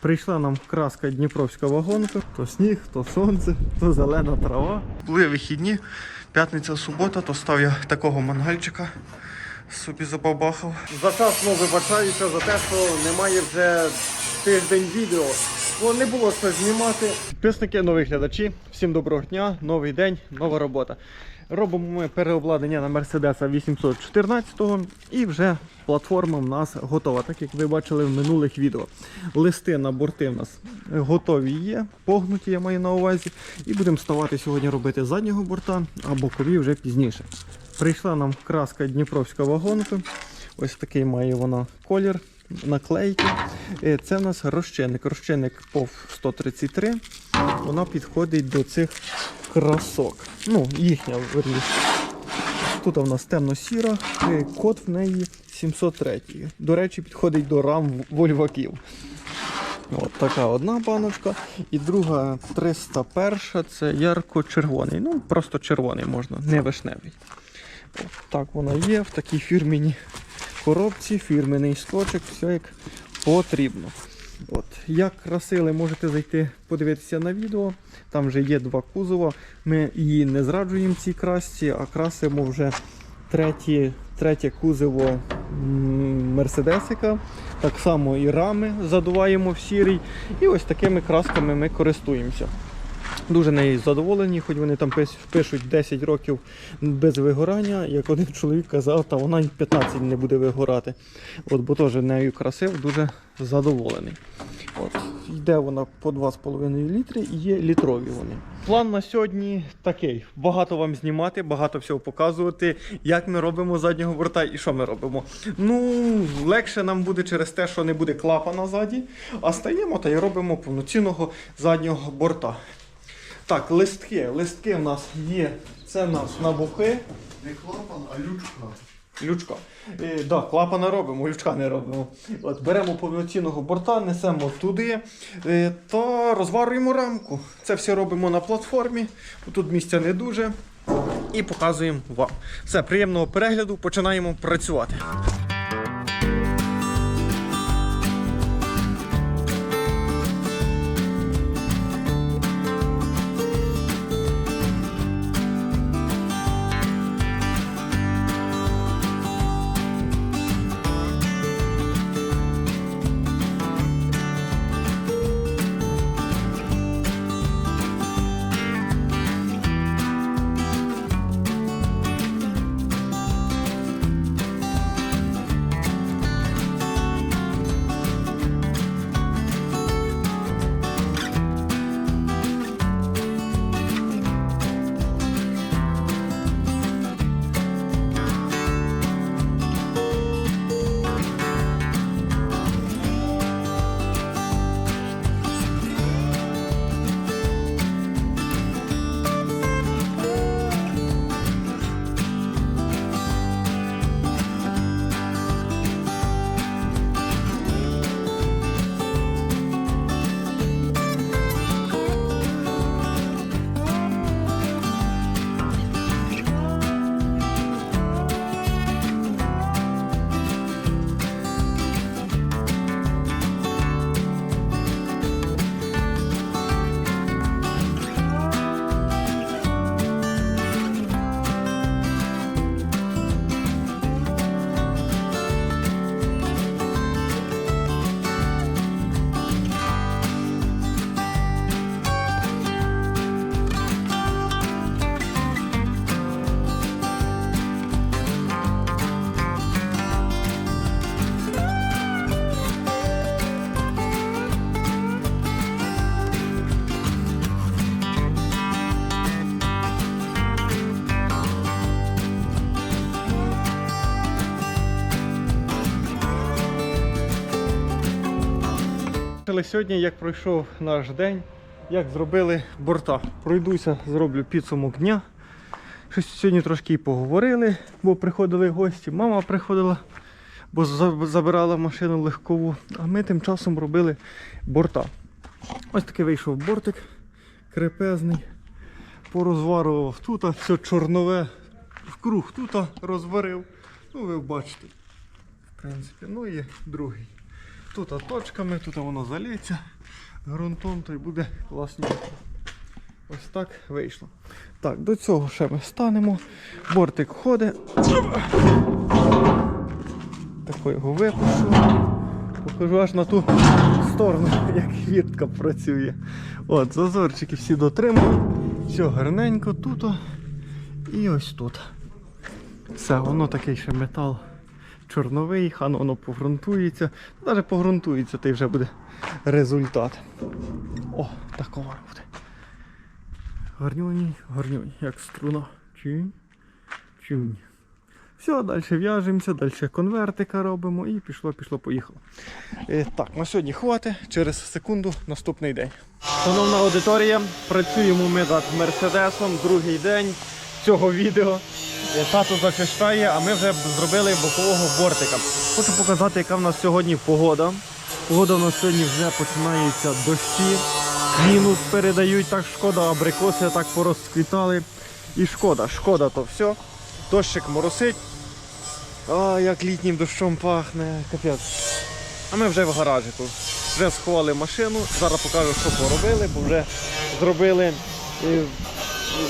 Прийшла нам краска Дніпровська вагонка. То сніг, то сонце, то зелена трава. Були вихідні, п'ятниця, субота, то став я такого мангальчика. Собі забабахав. Зачасно вибачаюся за те, що немає вже тиждень відео. Бо не було що знімати. Підписники, нові глядачі. Всім доброго дня, новий день, нова робота. Робимо ми переобладнання на Mercedes 814 і вже платформа в нас готова, так як ви бачили в минулих відео. Листи на борти в нас готові є, погнуті, я маю на увазі. І будемо ставати сьогодні робити заднього борта, а бокові вже пізніше. Прийшла нам краска Дніпровська вагонка. Ось такий має вона колір, наклейки. Е, Це в нас розчинник. Розчинник POV 133. Вона підходить до цих красок. Ну, їхня верніше. Тут у нас темно-сіра, код в неї 703. До речі, підходить до рам вольваків. От така одна баночка. І друга 301 це ярко-червоний. Ну, просто червоний можна, не вишневий. От так вона є в такій фірміній коробці, фірменний скотчик, все як потрібно. От. Як красили, можете зайти подивитися на відео. Там вже є два кузова. Ми її не зраджуємо цій красці, а красимо вже третє, третє кузово Мерседесика. Так само і рами задуваємо в сірий. І ось такими красками ми користуємося. Дуже нею задоволені, хоч вони там пишуть 10 років без вигорання. Як один чоловік казав, та вона й 15 не буде вигорати. От, бо теж нею красив, дуже задоволений. От, йде вона по 2,5 літри і є літрові вони. План на сьогодні такий: багато вам знімати, багато всього показувати, як ми робимо заднього борта і що ми робимо. Ну, легше нам буде через те, що не буде клапана ззаді, а стаємо та й робимо повноцінного заднього борта. Так, листки. Листки в нас є. Це в нас на боки. Не клапан, а лючка. Лючка. Е, да, клапана робимо, лючка не робимо. От, беремо повноцінного борта, несемо туди е, та розварюємо рамку. Це все робимо на платформі. Тут місця не дуже. І показуємо вам. Все, приємного перегляду, починаємо працювати. Але сьогодні, як пройшов наш день, як зробили борта. Пройдуся, зроблю підсумок дня. Щось сьогодні трошки і поговорили, бо приходили гості. Мама приходила, бо забирала машину легкову. А ми тим часом робили борта. Ось такий вийшов бортик крепезний. Порозварував тут, все чорнове вкруг тут розварив. Ну, ви бачите. В принципі, ну і другий. Тут точками, тут воно заліється ґрунтом, то й буде класненько. Ось так вийшло. Так, до цього ще ми станемо. Бортик ходить. Тако його випущу. Покажу аж на ту сторону, як віртка працює. От, зазорчики всі дотримали. Все гарненько тут. І ось тут. Все, воно такий ще метал чорновий, хан воно погрунтується. Навіть погрунтується, то вже буде результат. О, такого буде. Гарнюній, гарнюній, як струна. Чинь, чинь. Все, далі в'яжемося, далі конвертика робимо і пішло, пішло, поїхало. Е, так, на сьогодні хватить. Через секунду наступний день. Шановна аудиторія, працюємо ми над Мерседесом другий день цього відео. Е, Тато зачищає, а ми вже зробили бокового бортика. Хочу показати, яка в нас сьогодні погода. Погода у нас сьогодні вже починаються дощі. Мінус передають, так шкода, абрикоси так порозквітали. І шкода, шкода то все. Дощик моросить. А, як літнім дощом пахне, капець. А ми вже в гаражику. Вже сховали машину. Зараз покажу, що поробили, бо вже зробили е,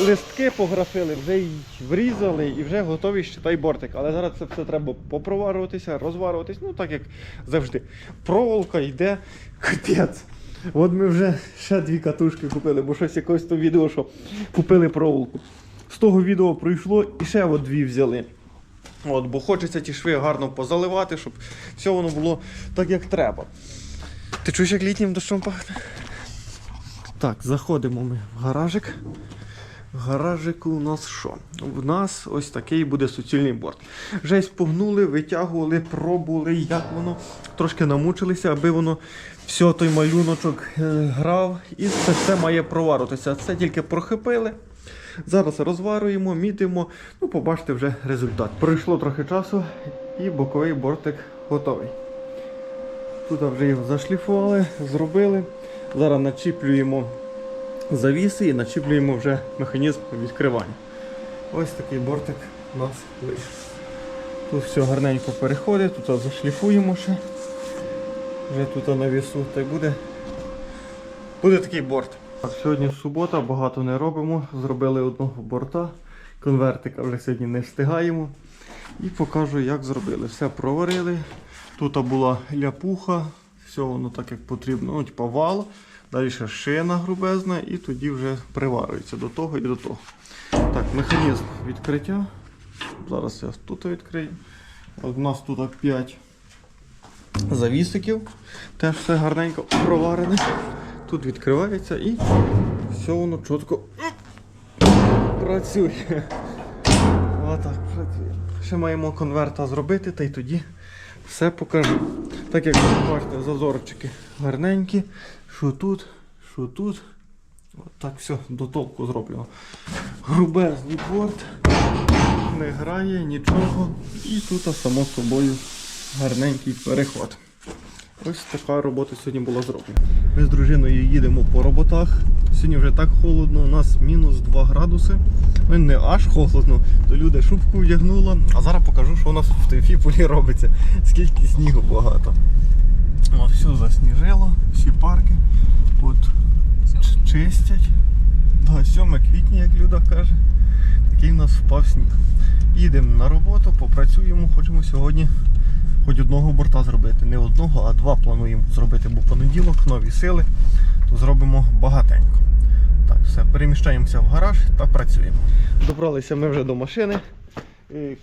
листки, пографили, вже й врізали і вже готові щитай бортик. Але зараз це все треба попроварюватися, розварюватись, ну так як завжди. Проволока йде капець. От ми вже ще дві катушки купили, бо щось якось то відео, що купили проволоку. З того відео пройшло і ще от дві взяли. От, бо хочеться ті шви гарно позаливати, щоб все воно було так, як треба. Ти чуєш, як літнім дощом пахне? Так, заходимо ми в гаражик. В гаражику у нас що? У нас ось такий буде суцільний борт. Вже й спогнули, витягували, пробували, як воно. Трошки намучилися, аби воно все той малюночок е, грав. І це все має проваритися. Це тільки прохипили. Зараз розварюємо, мітимо. Ну, побачите вже результат. Пройшло трохи часу і боковий бортик готовий. Тут вже його зашліфували, зробили. Зараз начіплюємо завіси і начіплюємо вже механізм відкривання. Ось такий бортик у нас вийшов. Тут все гарненько переходить, тут зашліфуємо ще. Вже тут на вісу та й буде. Буде такий борт. Так, сьогодні субота, багато не робимо. Зробили одного борта. Конвертика вже сьогодні не встигаємо. І покажу, як зробили. Все проварили. Тут була ляпуха, все воно так як потрібно. Ну, типа вал, далі ще шина грубезна і тоді вже приварюється до того і до того. Так, механізм відкриття. Зараз я тут відкрию. От у нас тут 5 завісиків. Теж все гарненько проварене. Тут відкривається і все воно чітко працює. Отак працює. Ще маємо конверта зробити, та й тоді все покажу. Так як ви бачите, зазорчики гарненькі. Що тут, що тут. От так все до толку зроблено. Грубезний борт, не грає нічого. І тут само собою гарненький переход. Ось така робота сьогодні була зроблена. Ми з дружиною їдемо по роботах. Сьогодні вже так холодно, у нас мінус 2 градуси. Ну не аж холодно, то люди шубку вдягнула. А зараз покажу, що у нас в Тефіполі робиться. Скільки снігу багато. От все засніжило, всі парки. От чистять. Да, 7 квітня, як Люда каже. Такий в нас впав сніг. Їдемо на роботу, попрацюємо, хочемо сьогодні хоч одного борта зробити. Не одного, а два плануємо зробити, бо понеділок, нові сили, то зробимо багатенько. Так, все, переміщаємося в гараж та працюємо. Добралися ми вже до машини.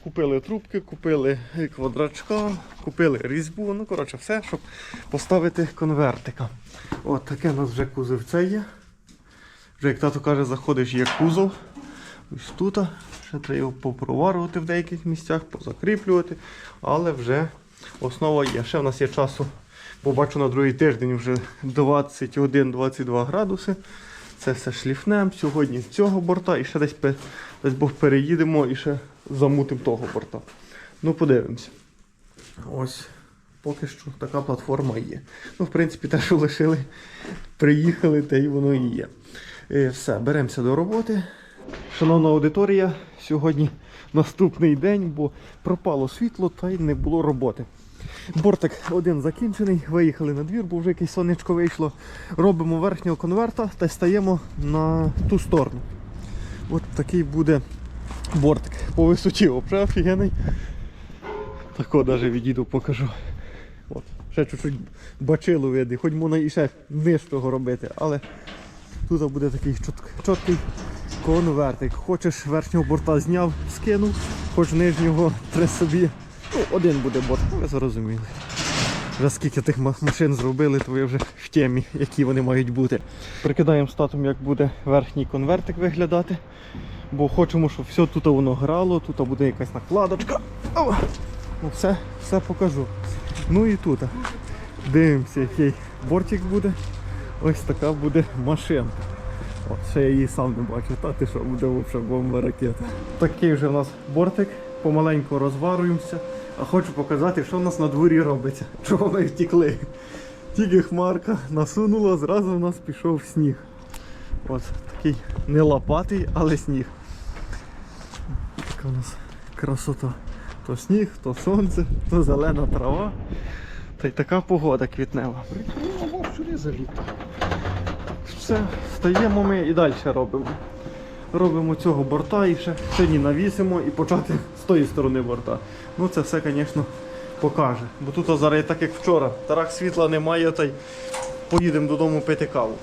Купили трубки, купили квадрачка, купили різьбу, ну коротше, все, щоб поставити конвертика. От таке у нас вже кузовце є. Вже як тато каже, заходиш є кузов. Ось тут. Ще треба його попроварювати в деяких місцях, позакріплювати. Але вже основа є. Ще в нас є часу, бо бачу на другий тиждень вже 21-22 градуси. Це все шліфнем. Сьогодні з цього борта і ще десь, десь Бог переїдемо і ще замутимо того борта. Ну, подивимося. Ось. Поки що така платформа є. Ну, в принципі, те, що лишили, приїхали, те й воно і є. Е, Все, беремося до роботи. Шановна аудиторія, сьогодні наступний день, бо пропало світло та й не було роботи. Бортик один закінчений, виїхали на двір, бо вже якесь сонечко вийшло. Робимо верхнього конверта та стаємо на ту сторону. От такий буде бортик по висоті, взагалі офігенний. Тако навіть відійду, покажу. От, ще чуть-чуть бачило види, хоч можна і ще нижчого робити, але тут буде такий чіткий конвертик. Хочеш верхнього борта зняв, скинув, хоч нижнього треба собі. Ну, один буде борт, ну, ви зрозуміли. Вже скільки тих машин зробили, то ви вже в темі, які вони мають бути. Прикидаємо статом, як буде верхній конвертик виглядати. Бо хочемо, щоб все тут воно грало, тут буде якась накладочка. Ну, все, все покажу. Ну і тут. Дивимося, який бортик буде. Ось така буде машинка. От, ще я її сам не бачу, та ти що буде взагалі бомба ракета. Такий вже в нас бортик, помаленьку розварюємося. А хочу показати, що в нас на дворі робиться. Чого ми втікли. Тільки хмарка насунула, зразу в нас пішов сніг. От такий не лопатий, але сніг. Така у нас красота. То сніг, то сонце, то зелена трава. Та й така погода квітнева. Прикрила сюди заліт. Все, стаємо ми і далі робимо. Робимо цього борта і ще сьогодні навісимо і почати з тої сторони борта. Ну це все, звісно, покаже. Бо тут зараз так як вчора. Тарах світла немає, та й поїдемо додому пити каву.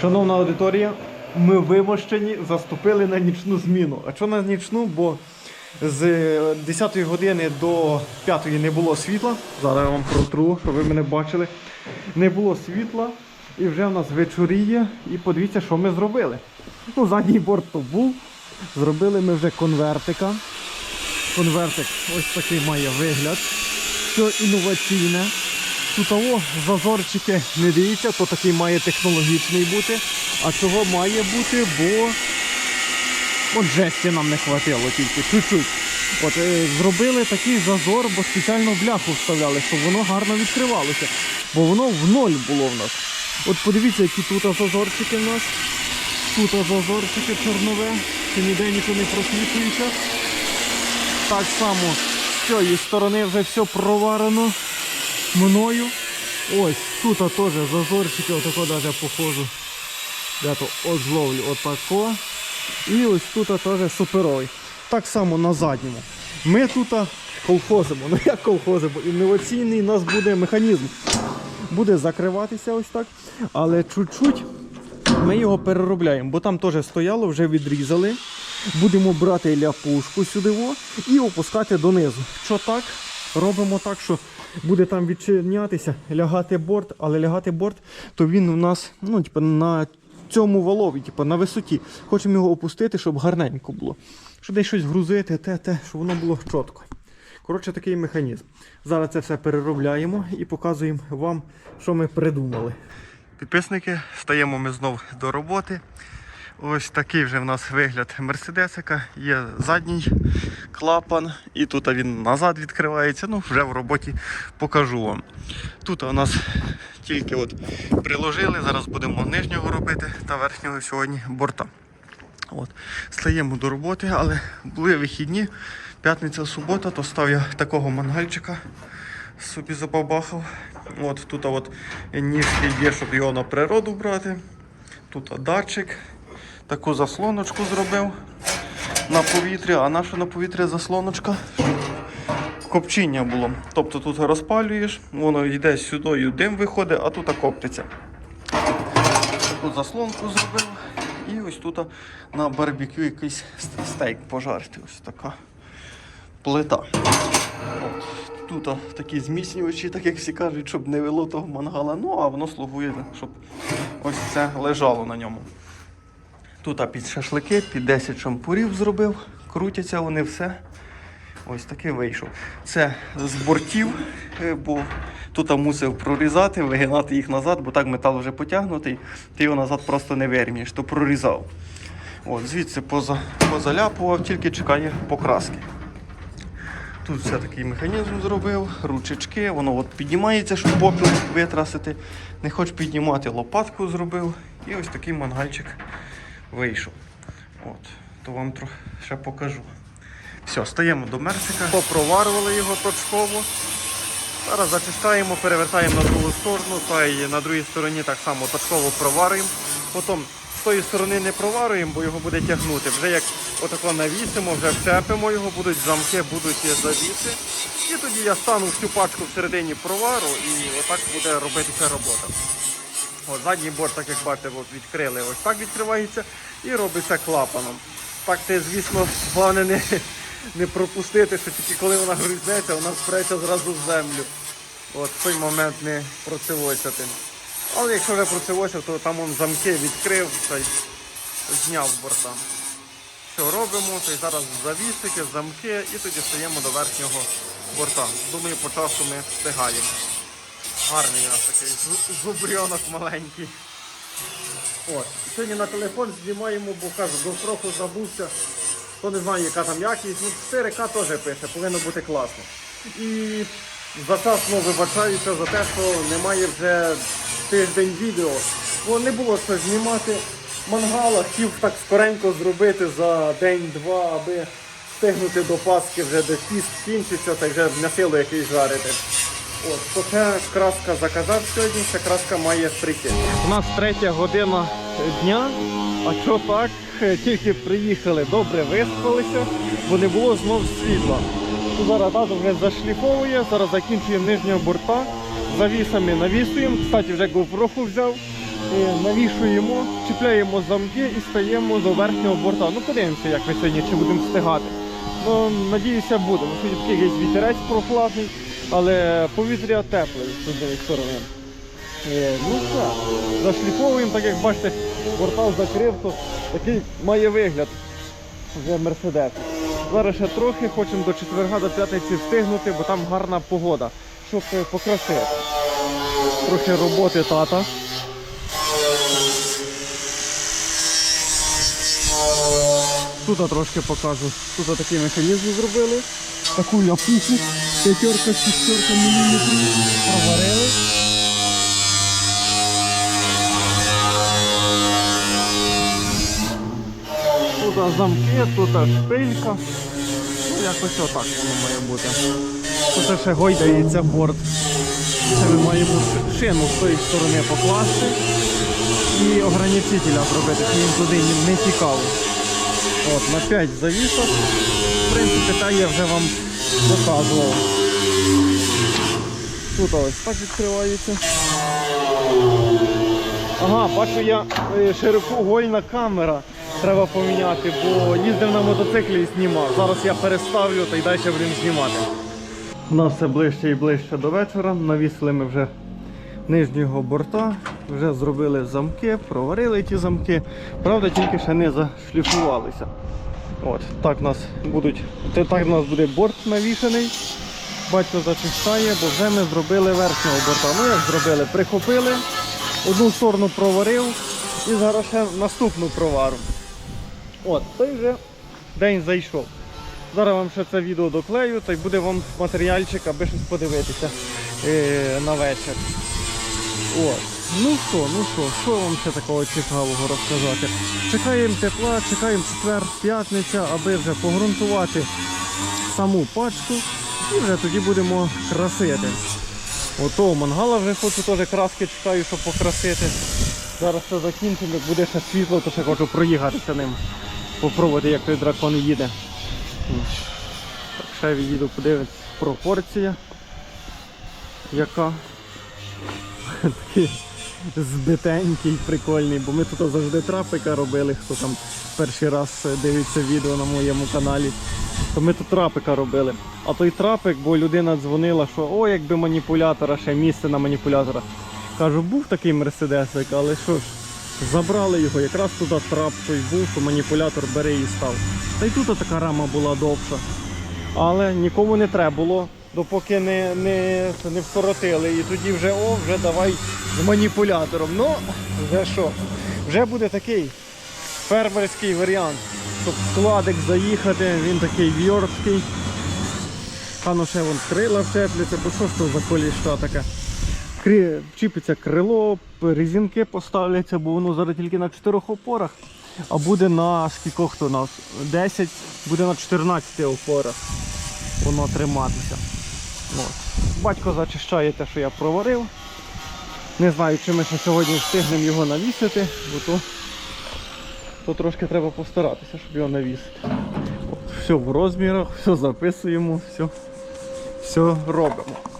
Шановна аудиторія, ми вимощені, заступили на нічну зміну. А що на нічну? Бо з 10 години до 5 не було світла. Зараз я вам протру, щоб ви мене бачили. Не було світла, і вже в нас вечоріє. І подивіться, що ми зробили. Ну, задній борт то був. Зробили ми вже конвертика. Конвертик ось такий має вигляд. Все інноваційне. Тут того зазорчики не дивіться, то такий має технологічний бути. А цього має бути, бо от жесті нам не хватило тільки чуть-чуть. От е, зробили такий зазор, бо спеціально бляху вставляли, щоб воно гарно відкривалося. Бо воно в ноль було в нас. От подивіться, які тут зазорчики в нас. Тут зазорчики чорнове, і ніде нічого не просвітлюється. Так само з цієї сторони вже все проварено мною. Ось тут теж зазорчики, отако навіть похожу. Я то от зловлю отако. І ось тут теж суперовий. Так само на задньому. Ми тут колхозимо. Ну як колхозимо? Інноваційний у нас буде механізм. Буде закриватися ось так. Але чуть-чуть ми його переробляємо, бо там теж стояло, вже відрізали. Будемо брати ляпушку сюди во, і опускати донизу. Що так? Робимо так, що буде там відчинятися, лягати борт, але лягати борт, то він у нас ну, типу, на цьому валові, типу, на висоті. Хочемо його опустити, щоб гарненько було. Щоб десь щось грузити, те, те, щоб воно було чітко. Коротше, такий механізм. Зараз це все переробляємо і показуємо вам, що ми придумали. Підписники, стаємо ми знов до роботи. Ось такий вже в нас вигляд Мерседесика. Є задній клапан, і тут він назад відкривається. Ну, вже в роботі покажу вам. Тут у нас тільки от приложили, зараз будемо нижнього робити та верхнього сьогодні борта. От. Стаємо до роботи, але були вихідні, п'ятниця, субота, то став я такого мангальчика собі забабахав. От тут от ніжки є, щоб його на природу брати. Тут датчик. Таку заслоночку зробив на повітря, а наша на повітря заслоночка. Копчіння було. Тобто тут розпалюєш, воно йде сюди, і дим виходить, а тут коптиться. Таку заслонку зробив. І ось тут на барбекю якийсь стейк пожарити. Ось така плита. Тут такі зміцнювачі, так як всі кажуть, щоб не вело того мангала. Ну, а воно слугує, щоб ось це лежало на ньому. Тут під шашлики, під 10 шампурів зробив, крутяться вони все. Ось такий вийшов. Це з бортів, е, бо тут мусив прорізати, вигинати їх назад, бо так метал вже потягнутий, ти його назад просто не вирмієш, то прорізав. От, звідси поза, позаляпував, тільки чекає покраски. Тут все такий механізм зробив, ручечки, воно от піднімається, щоб попіл витрасити. Не хоч піднімати, лопатку зробив. І ось такий мангальчик вийшов. От, то вам трохи ще покажу. Все, стаємо до мерсика. Попроварювали його точково. Зараз зачищаємо, перевертаємо на другу сторону, та й на другій стороні так само точково проварюємо. Потім тої сторони не проварюємо, бо його буде тягнути. Вже як отако навісимо, вже вчепимо його, будуть замки, будуть завіси. І тоді я стану всю пачку всередині провару і отак буде робитися робота. От задній борт, так як бачите, відкрили, ось так відкривається і робиться клапаном. Так ти, звісно, головне не, не пропустити, що тільки коли вона гризнеться, вона впреться зразу в землю. От в той момент не процевосити. Але якщо вже процевосив, то там он замки відкрив та й зняв борта. Що робимо? То й зараз завісики, замки і тоді стаємо до верхнього борта. Думаю, по часу ми встигаємо. Гарний у нас такий зу- зубрьонок маленький. От. Сьогодні на телефон знімаємо, бо кажу, трохи забувся. То не знаю, яка там якість. Ну, 4К теж пише, повинно бути класно. І зачасно вибачаюся за те, що немає вже тиждень відео. Бо не було що знімати мангала, хотів так скоренько зробити за день-два, аби встигнути до Пасхи вже де піст кінчиться, та й вже на силу якийсь жарити. От, то краска заказав сьогодні, ця краска має прийти. У нас третя година дня, а що так? Тільки приїхали, добре виспалися, бо не було знов світла. Зараз тато вже зашліфовує, зараз закінчуємо нижнього борта, завісами навісуємо. Кстати, вже GoPro взяв. Е, Навішуємо, чіпляємо замки і стаємо до верхнього борта. Ну подивимося, як ми сьогодні чи будемо встигати. Ну, надіюся, будемо. Сьогодні такий якийсь вітерець прохладний, але повітря тепле з однієї сторони. Е, Ну все, зашліфовуємо, так як бачите, портал закрив, то такий має вигляд вже Мерседес. Зараз ще трохи, хочемо до четверга, до п'ятниці встигнути, бо там гарна погода, щоб е, покрасити. Трохи роботи тата. Тут трошки покажу. Тут такий механізм зробили. Таку ляпуху. П'ятерка, шістерка міліметрів. Проварили. Тут замки, тут шпилька. Ну, якось отак воно має бути. Тут ще гойдається борт. Це ми маємо шину з тої сторони покласти і ограничителя зробити, щоб він туди не- тікав. От, на 5 завісок. В принципі, та я вже вам показував. Тут ось так відкривається. Ага, бачу я е, широкоугольна камера. Треба поміняти, бо їздив на мотоциклі і знімав. Зараз я переставлю та й далі будемо знімати. У нас все ближче і ближче до вечора. Навісили ми вже нижнього борта, вже зробили замки, проварили ті замки. Правда, тільки ще не зашліфувалися. От, так у нас будуть, так у нас буде борт навішаний. Батько зачищає, бо вже ми зробили верхнього борта. Ну як зробили? Прихопили, одну сторону проварив і зараз ще наступну провару. От, той вже день зайшов. Зараз вам ще це відео доклею, та й буде вам матеріальчик, аби щось подивитися е, на вечір. От. Ну що, ну що, що вам ще такого цікавого розказати? Чекаємо тепла, чекаємо четвер, п'ятниця, аби вже погрунтувати саму пачку і вже тоді будемо красити. Ото мангала вже хочу теж краски чекаю, щоб покрасити. Зараз це закінчимо, як буде ще світло, то ще хочу проїхатися ним. Попробувати, як той дракон їде. Так, ще відійду, подивитися пропорція. Яка. Такий збитенький, прикольний, бо ми тут завжди трапика робили, хто там перший раз дивиться відео на моєму каналі. То ми тут трапика робили. А той трапик, бо людина дзвонила, що о, якби маніпулятора, ще місце на маніпулятора. Кажу, був такий мерседесик, але що ж, забрали його, якраз туди трап той був, то маніпулятор бери і став. Та й тут така рама була довша. Але нікому не треба було, допоки не, не, не вкоротили. І тоді вже о, вже давай з маніпулятором. Ну, вже що? Вже буде такий фермерський варіант. Щоб складик заїхати, він такий вьорткий. Пану ще вон крила вчепляться, бо що ж то за коліща таке? Крі... Чіпиться крило, резинки поставляться, бо воно зараз тільки на чотирьох опорах, а буде на скількох то на 10, буде на 14 опорах воно триматися. От. Батько зачищає те, що я проварив. Не знаю, чи ми ще сьогодні встигнемо його навісити, бо то, то трошки треба постаратися, щоб його навісити. От, все в розмірах, все записуємо, все, все робимо.